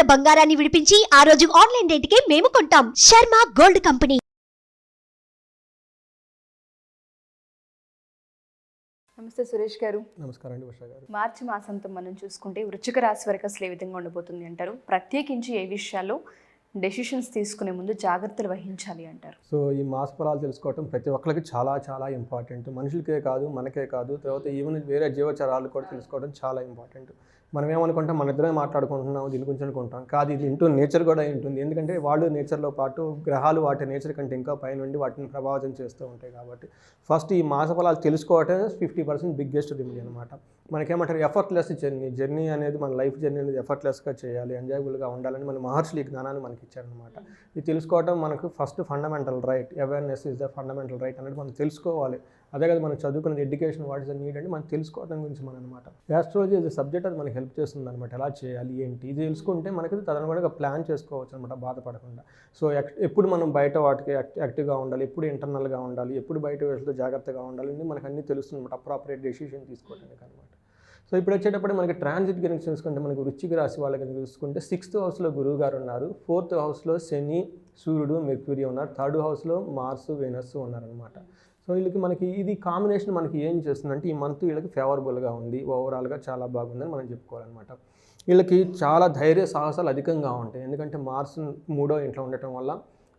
ఉన్న బంగారాన్ని విడిపించి ఆ రోజు ఆన్లైన్ రేటుకే మేము కొంటాం. Sharma gold company. నమస్తే సురేష్ గారు. నమస్కారం అండి ఉషా గారు. మార్చి మాసంతో మనం చూసుకుంటే వృచ్చిక రాశి వరకు అసలు ఏ విధంగా ఉండబోతుంది అంటారు? ప్రత్యేకించి ఏ విషయాల్లో డెసిషన్స్ తీసుకునే ముందు జాగ్రత్తలు వహించాలి అంటారు? సో ఈ మాస ఫలాలు తెలుసుకోవటం ప్రతి ఒక్కరికి చాలా చాలా ఇంపార్టెంట్ మనుషులకే కాదు మనకే కాదు. తర్వాత ఈవెన్ వేరే జీవచరాలు కూడా తెలుసుకోవడం చాలా ఇంపార్టెంట్ మనం ఏమనుకుంటాం మన ఇద్దరే మాట్లాడుకుంటున్నాం దీని గురించి అనుకుంటాం. కాదు ఇది ఇంటూ నేచర్ కూడా ఉంటుంది. ఎందుకంటే వాళ్ళు నేచర్లో పాటు గ్రహాలు వాటి నేచర్ కంటే ఇంకా పైనుండి వాటిని ప్రభావితం చేస్తూ ఉంటాయి కాబట్టి ఫస్ట్ ఈ మాస ఫలాలు తెలుసుకోవటం ఫిఫ్టీ పర్సెంట్ బిగ్గెస్ట్ రెమెడీ అనమాట మనకేమంటారు? Effortless journey. జర్నీ అనేది మన లైఫ్ జర్నీ అనేది ఎఫర్ట్లెస్గా చేయాలి ఎంజాయబుల్గా ఉండాలని మన మహర్షులు ఈ జ్ఞానాన్ని మనకి ఇచ్చారనమాట ఇది తెలుసుకోవటం మనకు first fundamental right. Awareness is the fundamental right అనేది మనం తెలుసుకోవాలి. అదే కదా మనం చదువుకున్న ఎడ్యుకేషన్ వాట్ ఇస్ నీడ్ అంటే మనం తెలుసుకోవడం గురించి మనం అనమాట యాస్ట్రాలజీ ఇస్ సబ్జెక్ట్ అది మనకి హెల్ప్ చేస్తుంది అనమాట ఎలా చేయాలి ఏంటి? ఇది తెలుసుకుంటే మనకి తదనుగుణంగా ప్లాన్ చేసుకోవచ్చు అనమాట బాధపడకుండా. సో ఎప్పుడు మనం బయట వాటికి యాక్ట్- యాక్టివ్గా ఉండాలి ఎప్పుడు ఇంటర్నల్గా ఉండాలి ఎప్పుడు బయట వేసులతో జాగ్రత్తగా ఉండాలి అని మనకు అన్నీ తెలుస్తుంది అనమాట అప్రాపరేట్ డెసిషన్ తీసుకోవడానికి అనమాట సో ఇప్పుడు వచ్చేటప్పుడు మనకి ట్రాన్సిట్ గురించి చూసుకుంటే మనకి వృచ్చిక రాశి వాళ్ళకి చూసుకుంటే సిక్స్త్ హౌస్లో గురువు గారు ఉన్నారు. ఫోర్త్ హౌస్లో శని సూర్యుడు మెర్క్యూరీ ఉన్నారు. థర్డ్ హౌస్లో మార్స్ వెనస్ ఉన్నారనమాట సో వీళ్ళకి మనకి ఇది కాంబినేషన్ మనకి ఏం చేస్తుందంటే ఈ మంత్ వీళ్ళకి ఫేవరబుల్గా ఉంది. ఓవరాల్గా చాలా బాగుందని మనం చెప్పుకోవాలన్నమాట. వీళ్ళకి చాలా ధైర్య సాహసాలు అధికంగా ఉంటాయి. ఎందుకంటే మార్స్ మూడో ఇంట్లో ఉండటం వల్ల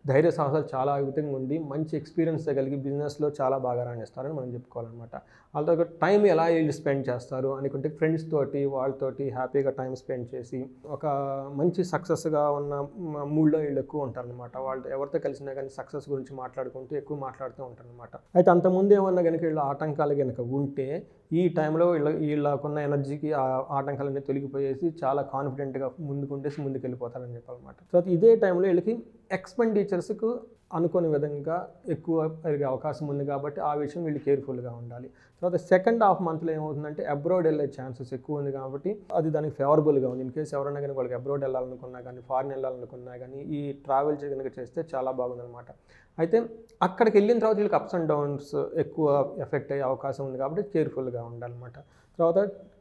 ధైర్య సాహసాలు చాలా అధికంగా ఉండి మంచి ఎక్స్పీరియన్స్ కలిగి బిజినెస్లో చాలా బాగా రాణిస్తారని మనం చెప్పుకోవాలన్నమాట. వాళ్ళతో టైం ఎలా వీళ్ళు స్పెండ్ చేస్తారు అనుకుంటే ఫ్రెండ్స్ తోటి వాళ్ళతోటి హ్యాపీగా టైం స్పెండ్ చేసి ఒక మంచి సక్సెస్గా ఉన్న మూడ్లో వీళ్ళు ఎక్కువ ఉంటారనమాట వాళ్ళు ఎవరితో కలిసినా కానీ సక్సెస్ గురించి మాట్లాడుకుంటూ ఎక్కువ మాట్లాడుతూ ఉంటారనమాట అయితే అంతకుముందు ఏమన్నా కనుక వీళ్ళ ఆటంకాలు కనుక ఉంటే ఈ టైంలో వీళ్ళ వీళ్ళకున్న ఎనర్జీకి ఆ ఆటంకాలన్నీ తొలగిపోయేసి చాలా కాన్ఫిడెంట్గా ముందుకుంటేసి ముందుకు వెళ్ళిపోతారని చెప్పాలన్నమాట. సో ఇదే టైంలో వీళ్ళకి ఎక్స్పెండిచర్స్కు అనుకోని విధంగా ఎక్కువ పెరిగే అవకాశం ఉంది కాబట్టి ఆ విషయం వీళ్ళు కేర్ఫుల్గా ఉండాలి. తర్వాత సెకండ్ హాఫ్ మంత్లో ఏమవుతుందంటే అబ్రాడ్ వెళ్ళే ఛాన్సెస్ ఎక్కువ ఉంది కాబట్టి అది దానికి ఫేవరబుల్గా ఉంది. ఇన్ కేసు ఎవరైనా కానీ వాళ్ళకి అబ్రాడ్ వెళ్ళాలనుకున్నా కానీ ఫారిన్ వెళ్ళాలనుకున్నా కానీ ఈ ట్రావెల్ కనుక చేస్తే చాలా బాగుందన్నమాట. అయితే అక్కడికి వెళ్ళిన తర్వాత వీళ్ళకి అప్స్ అండ్ డౌన్స్ ఎక్కువ ఎఫెక్ట్ అయ్యే అవకాశం ఉంది కాబట్టి కేర్ఫుల్గా ఉండాలన్నమాట. తర్వాత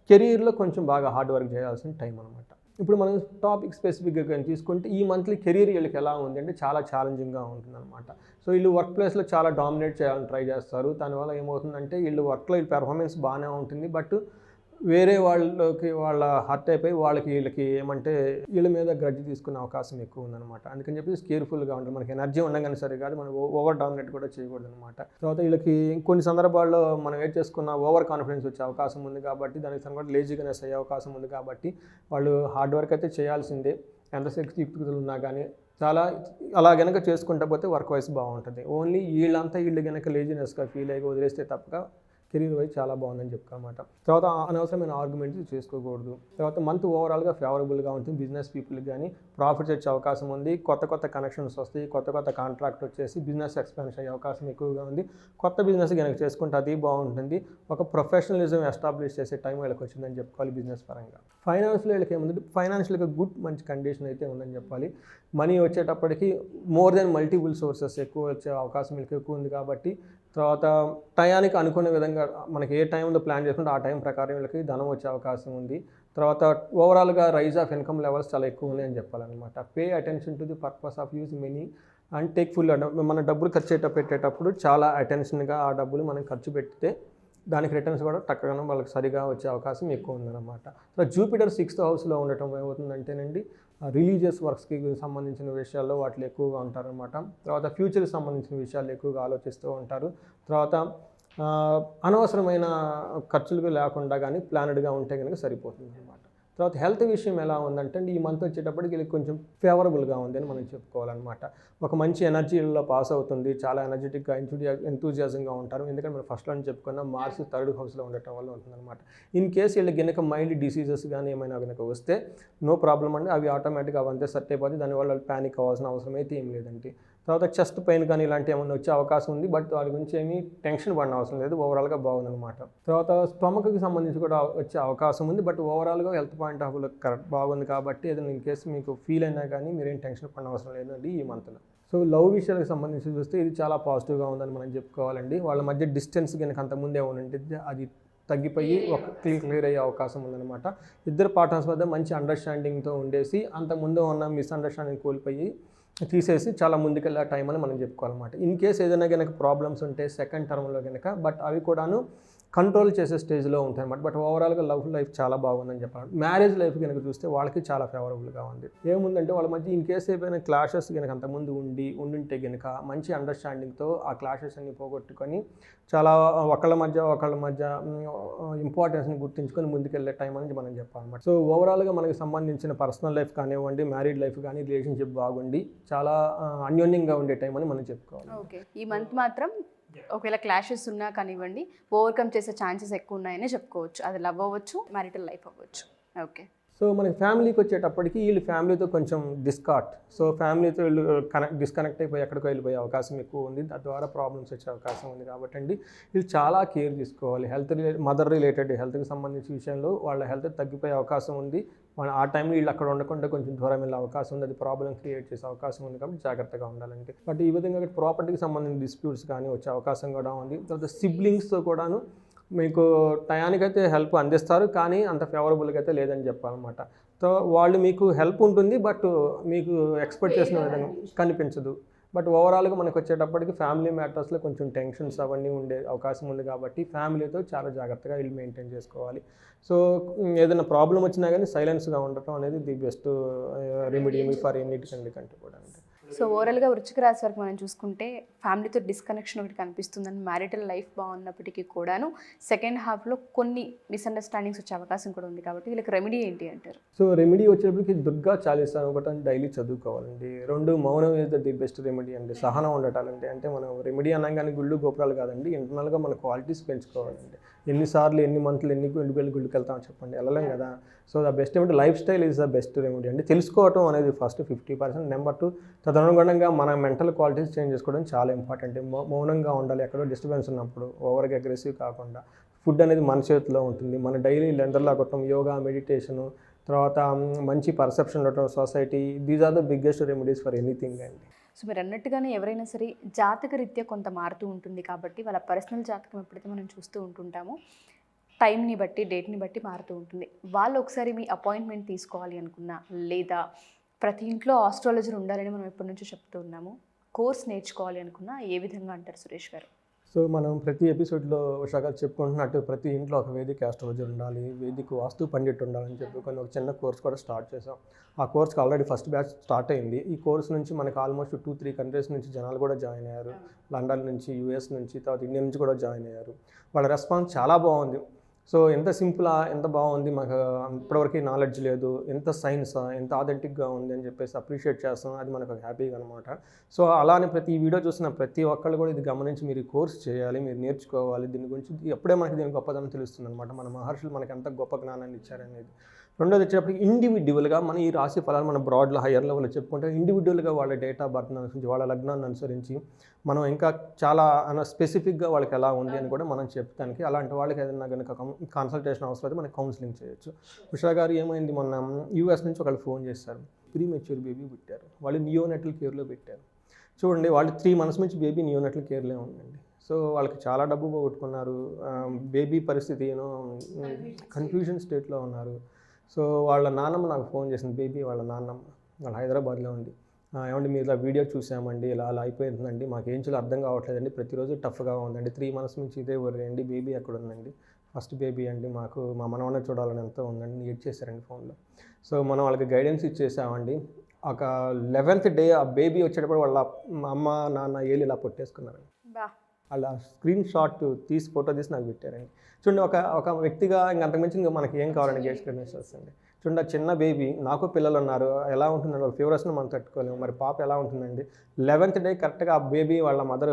కెరీర్లో కొంచెం బాగా హార్డ్ వర్క్ చేయాల్సిన టైం అనమాట ఇప్పుడు మనం టాపిక్ స్పెసిఫిక్గా కానీ తీసుకుంటే ఈ మంత్లీ కెరీర్ వీళ్ళకి ఎలా ఉంది అంటే చాలా ఛాలెంజింగ్గా ఉంటుందన్నమాట. సో వీళ్ళు వర్క్ ప్లేస్లో చాలా డామినేట్ చేయాలని ట్రై చేస్తారు. దానివల్ల ఏమవుతుందంటే వీళ్ళు వర్క్లో వీళ్ళ పెర్ఫార్మెన్స్ బాగానే ఉంటుంది. బట్ వేరే వాళ్ళకి వాళ్ళ హర్ట్ అయిపోయి వాళ్ళకి వీళ్ళకి ఏమంటే వీళ్ళ మీద గ్రడ్జ్ తీసుకునే అవకాశం ఎక్కువ ఉందన్నమాట. అందుకని చెప్పి కేర్ఫుల్గా ఉంటుంది మనకి ఎనర్జీ ఉండగానే సరే కాదు మనం ఓవర్ డామినేట్ కూడా చేయకూడదు అనమాట తర్వాత వీళ్ళకి కొన్ని సందర్భాల్లో మనం ఏం చేసుకున్న ఓవర్ కాన్ఫిడెన్స్ వచ్చే అవకాశం ఉంది కాబట్టి దానికి సంబంధించి లేజీగానెస్ అయ్యే అవకాశం ఉంది కాబట్టి వాళ్ళు హార్డ్ వర్క్ అయితే చేయాల్సిందే. ఎంత శక్తియుక్తులు ఉన్నా కానీ చాలా అలా గనక చేసుకుంటా పోతే వర్క్ వైస్ బాగుంటుంది. ఓన్లీ వీళ్ళంతా వీళ్ళు గనక లేజినెస్గా ఫీల్ అయ్యి వదిలేస్తే తప్పక కెరీర్ వైజ్ చాలా బాగుందని చెప్పుకోమాట తర్వాత అనవసరమైన ఆర్గ్యుమెంట్స్ చేసుకోకూడదు. తర్వాత మంత్ ఓవరాల్గా ఫేవరబుల్గా ఉంటుంది. బిజినెస్ పీపుల్కి కానీ ప్రాఫిట్స్ వచ్చే అవకాశం ఉంది. కొత్త కొత్త కనెక్షన్స్ వస్తాయి. కొత్త కొత్త కాంట్రాక్ట్ వచ్చేసి బిజినెస్ ఎక్స్పాన్షన్ అయ్యే అవకాశం ఎక్కువగా ఉంది. కొత్త బిజినెస్ కనుక చేసుకుంటే అది బాగుంటుంది. ఒక ప్రొఫెషనలిజం ఎస్టాబ్లిష్ చేసే టైం వీళ్ళకి వచ్చిందని చెప్పుకోవాలి బిజినెస్ పరంగా. ఫైనాన్స్లో వీళ్ళకి ఏముంది? ఫైనాన్షియల్గా గుడ్ మంచి కండిషన్ అయితే ఉందని చెప్పాలి. మనీ వచ్చేటప్పటికి మోర్ దెన్ మల్టిపుల్ సోర్సెస్ ఎక్కువ వచ్చే అవకాశం వీళ్ళకి ఎక్కువ ఉంది కాబట్టి తర్వాత టయానికి అనుకునే విధంగా మనకి ఏ టైంలో ప్లాన్ చేసుకుంటే ఆ టైం ప్రకారం వీళ్ళకి ధనం వచ్చే అవకాశం ఉంది. తర్వాత ఓవరాల్గా రైజ్ ఆఫ్ ఇన్కమ్ లెవెల్స్ చాలా ఎక్కువ ఉన్నాయి అని చెప్పాలన్నమాట. Pay attention to the purpose of use money and take full మన డబ్బులు ఖర్చు పెట్టేటప్పుడు చాలా అటెన్షన్గా ఆ డబ్బులు మనం ఖర్చు పెడితే దానికి రిటర్న్స్ కూడా టక్కగా వాళ్ళకి సరిగా వచ్చే అవకాశం ఎక్కువ ఉందన్నమాట. సో జూపిటర్ సిక్స్త్ హౌస్లో ఉండటం ఏమవుతుందంటేనండి రిలీజియస్ వర్క్స్కి సంబంధించిన విషయాల్లో వాటిలో ఎక్కువగా ఉంటారనమాట తర్వాత ఫ్యూచర్కి సంబంధించిన విషయాలు ఎక్కువగా ఆలోచిస్తూ ఉంటారు. తర్వాత అనవసరమైన ఖర్చులు లేకుండా కానీ ప్లానెడ్గా ఉంటే కనుక సరిపోతుంది అనమాట తర్వాత హెల్త్ విషయం ఎలా ఉందంటే ఈ మంత్ వచ్చేటప్పటికి వీళ్ళకి కొంచెం ఫేవరబుల్గా ఉంది అని మనం చెప్పుకోవాలన్నమాట. ఒక మంచి ఎనర్జీలో పాస్ అవుతుంది చాలా ఎనర్జెటిక్గా ఎంతూజియా ఎంతూజియాజంగా ఉంటారు. ఎందుకంటే మనం ఫస్ట్లో చెప్పుకున్న మార్స్ థర్డ్ హౌస్లో ఉండటం వల్ల ఉంటుందన్నమాట. ఇన్ కేసు వీళ్ళకి కనుక మైల్డ్ డిసీజెస్ కానీ ఏమైనా కనుక వస్తే నో ప్రాబ్లం అండి. అవి ఆటోమేటిక్గా అవంతే సెట్ అయిపోతే దానివల్ల ప్యానిక్ అవ్వాల్సిన అవసరం అయితే ఏం లేదండి. తర్వాత చెస్ట్ పెయిన్ కానీ ఇలాంటి ఏమైనా వచ్చే అవకాశం ఉంది బట్ వాటి గురించి ఏమీ టెన్షన్ పడిన అవసరం లేదు. ఓవరాల్గా బాగుందన్నమాట. తర్వాత స్టమక్కి సంబంధించి కూడా వచ్చే అవకాశం ఉంది బట్ ఓవరాల్గా హెల్త్ పాయింట్ ఆఫ్ వ్యూలో కరెక్ట్ బాగుంది కాబట్టి ఏదైనా ఇన్ కేసు మీకు ఫీల్ అయినా కానీ మీరేం టెన్షన్ పడిన అవసరం లేదండి ఈ మంత్లో. సో లవ్ విషయాలకు సంబంధించి చూస్తే ఇది చాలా పాజిటివ్గా ఉందని మనం చెప్పుకోవాలండి. వాళ్ళ మధ్య డిస్టెన్స్ కనుక అంతకుముందు ఏమైనా ఉంటే అది తగ్గిపోయి ఒక క్లియర్ క్లియర్ అయ్యే అవకాశం ఉందన్నమాట. ఇద్దరు పార్ట్నర్స్ మధ్య మంచి అండర్స్టాండింగ్తో ఉండేసి అంత ముందు ఉన్న మిస్అండర్స్టాండింగ్ కోల్పోయి తీసేసి చాలా ముందుకెళ్ళే టైం అని మనం చెప్పుకోవాలన్నమాట. ఇన్ కేస్ ఏదైనా కనుక ప్రాబ్లమ్స్ ఉంటే సెకండ్ టర్మ్లో కనుక బట్ అవి కూడాను కంట్రోల్ చేసే స్టేజ్లో ఉంటాయి అనమాట బట్ ఓవరాల్గా లవ్ లైఫ్ చాలా బాగుందని చెప్పాలి. మ్యారేజ్ లైఫ్ కనుక చూస్తే వాళ్ళకి చాలా ఫేవరబుల్గా ఉంది. ఏముందంటే వాళ్ళ మధ్య ఇన్ కేస్ ఏమైనా క్లాషెస్ కనుక అంతకుముందు ఉండి ఉండుంటే కనుక మంచి అండర్స్టాండింగ్తో ఆ క్లాషెస్ అన్ని పోగొట్టుకొని చాలా ఒకళ్ళ మధ్య ఒకళ్ళ మధ్య ఇంపార్టెన్స్ని గుర్తించుకొని ముందుకెళ్ళే టైం అని మనం చెప్పాలన్నమాట. సో ఓవరాల్గా మనకి సంబంధించిన పర్సనల్ లైఫ్ కానివ్వండి మ్యారీడ్ లైఫ్ కానీ రిలేషన్షిప్ బాగుండి చాలా అన్యోన్యంగా ఉండే టైం అని మనం చెప్పుకోవాలి. ఓకే. ఈ మంత్ మాత్రం ఒకవేళ క్లాషెస్ ఉన్నా కానివ్వండి ఓవర్కమ్ చేసే ఛాన్సెస్ ఎక్కువ ఉన్నాయని చెప్పుకోవచ్చు. అది లవ్ అవ్వచ్చు మ్యారిటల్ లైఫ్ అవ్వచ్చు. ఓకే సో మనకి ఫ్యామిలీకి వచ్చేటప్పటికి వీళ్ళు ఫ్యామిలీతో కొంచెం డిస్కాట్ సో ఫ్యామిలీతో వీళ్ళు కనెక్ట్ డిస్కనెక్ట్ అయిపోయి ఎక్కడికో వెళ్ళిపోయే అవకాశం ఎక్కువ ఉంది. తద్వారా ప్రాబ్లమ్స్ వచ్చే అవకాశం ఉంది కాబట్టి అండి. వీళ్ళు చాలా కేర్ తీసుకోవాలి. హెల్త్ రిలేటెడ్ మదర్ రిలేటెడ్ హెల్త్కి సంబంధించిన విషయంలో వాళ్ళ హెల్త్ తగ్గిపోయే అవకాశం ఉంది. వాళ్ళ ఆ టైంలో వీళ్ళు అక్కడ ఉండకుండా కొంచెం దూరం వెళ్ళే అవకాశం ఉంది. అది ప్రాబ్లం క్రియేట్ చేసే అవకాశం ఉంది కాబట్టి జాగ్రత్తగా ఉండాలండి. బట్ ఈ విధంగా ప్రాపర్టీకి సంబంధించిన డిస్ప్యూట్స్ కానీ వచ్చే అవకాశం కూడా ఉంది. తర్వాత సిబ్లింగ్స్తో కూడాను మీకు టయానికైతే హెల్ప్ అందిస్తారు కానీ అంత ఫేవరబుల్గా అయితే లేదని చెప్పాలన్నమాట. సో వాళ్ళు మీకు హెల్ప్ ఉంటుంది బట్ మీకు ఎక్స్పెక్ట్ చేసిన విధంగా కనిపించదు. బట్ ఓవరాల్గా మనకు వచ్చేటప్పటికి ఫ్యామిలీ మ్యాటర్స్లో కొంచెం టెన్షన్స్ అవన్నీ ఉండే అవకాశం ఉంది కాబట్టి ఫ్యామిలీతో చాలా జాగ్రత్తగా వీళ్ళు మెయింటైన్ చేసుకోవాలి. సో ఏదైనా ప్రాబ్లం వచ్చినా కానీ సైలెన్స్గా ఉండటం అనేది ది బెస్ట్ రెమెడీ ఫర్ ఎన్నిటికండి కంటే కూడా అంటే సో ఓవరాల్గా వృచ్చిక రాశి వరకు మనం చూసుకుంటే ఫ్యామిలీతో డిస్కనెక్షన్ ఒకటి కనిపిస్తుందని మ్యారిటల్ లైఫ్ బాగున్నప్పటికీ కూడాను సెకండ్ హాఫ్లో కొన్ని మిస్అండర్స్టాండింగ్స్ వచ్చే అవకాశం కూడా ఉంది కాబట్టి వీళ్ళకి రెమెడీ ఏంటి అంటారు? సో రెమెడీ వచ్చేటప్పటికి దుర్గా చాలీసా ఒకటి డైలీ చదువుకోవాలండి. రెండు మౌనం ఇస్ ది బెస్ట్ రెమెడీ అండి. సహనం ఉండటాలండి. అంటే మనం రెమెడీ అనగానే గుళ్ళు గోపురాలు కాదండి. ఇంటర్నల్గా మన క్వాలిటీస్ పెంచుకోవాలండి. ఎన్నిసార్లు ఎన్ని మంత్లు ఎన్ని వెళ్ళి గుళ్ళకి వెళ్తామని చెప్పండి. వెళ్ళలేం కదా. సో ద బెస్ట్ ఏమంటే life style is the best remedy అండి తెలుసుకోవటం అనేది first fifty percent number two తదనుగుణంగా మన మెంటల్ క్వాలిటీస్ చేంజ్ చేసుకోవడం చాలా ఇంపార్టెంట్ మౌనంగా ఉండాలి. ఎక్కడో డిస్టర్బెన్స్ ఉన్నప్పుడు ఓవర్గా అగ్రెసివ్ కాకుండా. ఫుడ్ అనేది మన చేతిలో ఉంటుంది. మన డైలీ లెందర్లా కొట్టడం యోగా మెడిటేషను తర్వాత మంచి పర్సెప్షన్ ఉండటం society these are the biggest remedies for anything అండి. సో మీరు అన్నట్టుగానే ఎవరైనా సరే జాతక రీత్యా కొంత మారుతూ ఉంటుంది కాబట్టి వాళ్ళ పర్సనల్ జాతకం ఎప్పుడైతే మనం చూస్తూ ఉంటుంటామో టైంని బట్టి డేట్ని బట్టి మారుతూ ఉంటుంది. వాళ్ళు ఒకసారి మీ అపాయింట్మెంట్ తీసుకోవాలి అనుకున్నా లేదా ప్రతి ఇంట్లో ఆస్ట్రాలజర్ ఉండాలని మనం ఎప్పటి నుంచో చెప్తూ ఉన్నాము కోర్స్ నేర్చుకోవాలి అనుకున్నా ఏ విధంగా అంటారు సురేష్ గారు? సో మనం ప్రతి ఎపిసోడ్లో ఉషా చెప్పుకుంటున్నట్టు ప్రతి ఇంట్లో ఒక వేదిక ఆస్ట్రాలజీ ఉండాలి వేదిక వాస్తు పండిట్ ఉండాలని చెప్పుకొని ఒక చిన్న కోర్స్ కూడా స్టార్ట్ చేసాం ఆ కోర్స్కి ఆల్రెడీ ఫస్ట్ బ్యాచ్ స్టార్ట్ అయింది. ఈ కోర్స్ నుంచి మనకు ఆల్మోస్ట్ టూ త్రీ కంట్రీస్ నుంచి జనాలు కూడా జాయిన్ అయ్యారు. లండన్ నుంచి యూఎస్ నుంచి తర్వాత ఇండియా నుంచి కూడా జాయిన్ అయ్యారు. వాళ్ళ రెస్పాన్స్ చాలా బాగుంది. సో ఎంత సింపులా ఎంత బాగుంది మాకు ఇప్పటివరకు నాలెడ్జ్ లేదు. ఎంత సైన్సా ఎంత ఆథెంటిక్గా ఉంది అని చెప్పేసి అప్రిషియేట్ చేస్తాం అది మనకు హ్యాపీగా అనమాట సో అలానే ప్రతి వీడియో చూసిన ప్రతి ఒక్కళ్ళు కూడా ఇది గమనించి మీరు కోర్స్ చేయాలి మీరు నేర్చుకోవాలి. దీని గురించి ఎప్పుడే మనకి దీని గొప్పదనం తెలుస్తుంది అనమాట మన మహర్షులు మనకి ఎంత గొప్ప జ్ఞానాన్ని ఇచ్చారనేది. రెండోది వచ్చేటప్పటికి ఇండివిజువల్గా మన ఈ రాశి ఫలాలు మన బ్రాడ్లో హయ్యర్ లెవెల్లో చెప్పుకుంటే ఇండివిజువల్గా వాళ్ళ డేట్ ఆఫ్ బర్త్ అనుసరించి వాళ్ళ లగ్నాన్ని అనుసరించి మనం ఇంకా చాలా స్పెసిఫిక్గా వాళ్ళకి ఎలా ఉంది అని కూడా మనం చెప్తానికి అలాంటి వాళ్ళకి ఏదైనా కనుక కన్సల్టేషన్ అవసరం అయితే మనకి కౌన్సిలింగ్ చేయొచ్చు. ఉషా గారు ఏమైంది మొన్న యూఎస్ నుంచి ఒకళ్ళు ఫోన్ చేశారు. ప్రీ మెచ్యూర్ బేబీ పెట్టారు. వాళ్ళు నియోనెటల్ కేర్లో పెట్టారు. చూడండి వాళ్ళు త్రీ మంత్స్ నుంచి బేబీ నియోనెటల్ కేర్లో ఉందండి. సో వాళ్ళకి చాలా డబ్బు పోగొట్టుకున్నారు. బేబీ పరిస్థితి ఏమో కన్ఫ్యూజన్ స్టేట్లో ఉన్నారు. సో వాళ్ళ నాన్నమ్మ నాకు ఫోన్ చేసింది బేబీ వాళ్ళ నాన్నమ్మ వాళ్ళ హైదరాబాద్లో ఉంది ఏమండి మీరు ఇలా వీడియో చూసామండి ఇలా అలా అయిపోయిందండి మాకు ఏం చేయాలో అర్థం కావట్లేదండి ప్రతిరోజు టఫ్గా ఉందండి త్రీ మంత్స్ నుంచి ఇదే వర్రీ బేబీ ఎక్కడ ఉందండి ఫస్ట్ బేబీ అండి మాకు మా మనవన్న చూడాలని ఎంతో ఉందండి ఏడ్ చేశారండి ఫోన్లో. సో మనం వాళ్ళకి గైడెన్స్ ఇచ్చేసామండి ఒక లెవెన్త్ డే ఆ బేబీ వచ్చేటప్పుడు వాళ్ళ అమ్మ నాన్న ఏళ్ళు ఇలా పొట్టేసుకున్నారండి. బా అలా స్క్రీన్ షాట్ తీసి ఫోటో తీసి నాకు పెట్టారండి. చూడండి ఒక ఒక వ్యక్తిగా ఇంక అంతకుమించి ఇంకా మనకి ఏం కావాలండి గేస్ట్ వస్తుంది. చూడండి చిన్న బేబీ నాకు పిల్లలు ఉన్నారు ఎలా ఉంటుందండి? వాళ్ళ ఫీవర్స్ని మనం తట్టుకోలేము. మరి పాప ఎలా ఉంటుందండి? లెవెన్త్ డే కరెక్ట్గా ఆ బేబీ వాళ్ళ మదర్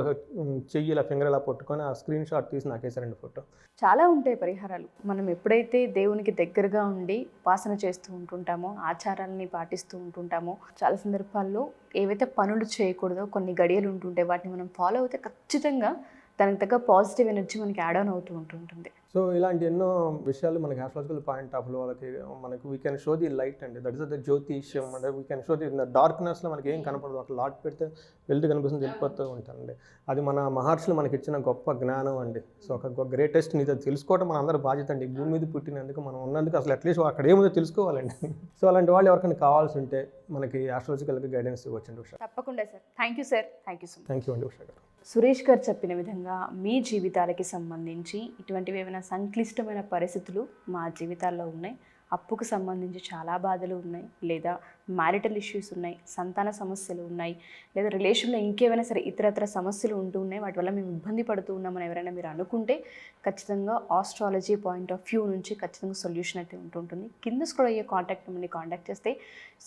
చెయ్యి ఇలా ఫింగర్ ఇలా పట్టుకొని ఆ స్క్రీన్ షాట్ తీసి నాకేసారండి ఫోటో చాలా ఉంటాయి పరిహారాలు. మనం ఎప్పుడైతే దేవునికి దగ్గరగా ఉండి ఉపాసన చేస్తూ ఉంటుంటామో ఆచారాలని పాటిస్తూ ఉంటుంటామో చాలా సందర్భాల్లో ఏవైతే పనులు చేయకూడదో కొన్ని గడియలు ఉంటుంటాయి వాటిని మనం ఫాలో అయితే ఖచ్చితంగా దానికి తగ్గ పాజిటివ్ ఎనర్జీ మనకి యాడ్ ఆన్ అవుతూ ఉంటుంటుంది సో ఇలాంటి ఎన్నో విషయాలు మనకి ఆస్ట్రాలజికల్ పాయింట్ ఆఫ్ వాళ్ళకి మనకి we can show the light అండి. దట్ ఇస్ ద జ్యోతిష్యం. అంటే వీ కెన్ షో ది డార్క్నెస్లో మనకి ఏం కనపడదు. ఒక లాట్ పెడితే వెళ్తూ కనిపిస్తుంది వెళ్ళిపోతూ ఉంటానండి అది మన మహర్షులు మనకి ఇచ్చిన గొప్ప జ్ఞానం అండి. సో ఒక గ్రేటెస్ట్ నీతో తెలుసుకోవడం మన అందరి బాధ్యత అండి. భూమి మీద పుట్టినందుకు మనం ఉన్నందుకు అసలు అట్లీస్ట్ అక్కడ ఏముందో తెలుసుకోవాలండి. సో అలాంటి వాళ్ళు ఎవరికైనా కావాల్సి ఉంటే మనకి ఆస్ట్రాలజికల్గా గైడెన్స్ ఇవ్వచ్చండి ఉషా. తప్పకుండా sir. Thank you sir thank you so thank you అండి ఉషా గారు. సురేష్ గారు చెప్పిన విధంగా మీ జీవితాలకి సంబంధించి ఇటువంటివి ఏమైనా సంక్లిష్టమైన పరిస్థితులు మా జీవితాల్లో ఉన్నాయి. అప్పుకు సంబంధించి చాలా బాధలు ఉన్నాయి. లేదా మ్యారిటల్ ఇష్యూస్ ఉన్నాయి సంతాన సమస్యలు ఉన్నాయి లేదా రిలేషన్లో ఇంకేమైనా సరే ఇతరత్ర సమస్యలు ఉంటూ ఉన్నాయి. వాటి వల్ల మేము ఇబ్బంది పడుతూ ఉన్నామని ఎవరైనా మీరు అనుకుంటే ఖచ్చితంగా ఆస్ట్రాలజీ పాయింట్ ఆఫ్ వ్యూ నుంచి ఖచ్చితంగా సొల్యూషన్ అయితే ఉంటుంటుంది కింద స్క్రోల్ అయ్యే కాంటాక్ట్ నెంబర్ని కాంటాక్ట్ చేస్తే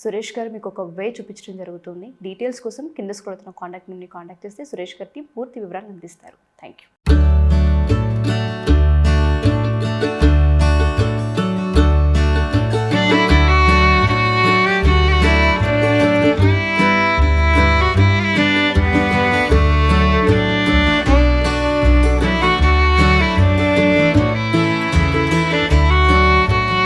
సురేష్ గారు మీకు ఒక వే చూపించడం జరుగుతుంది. డీటెయిల్స్ కోసం కింద స్క్రోల్ అవుతున్న కాంటాక్ట్ నెంబర్ని కాంటాక్ట్ చేస్తే సురేష్ గారికి పూర్తి వివరాలు అందిస్తారు. Thank you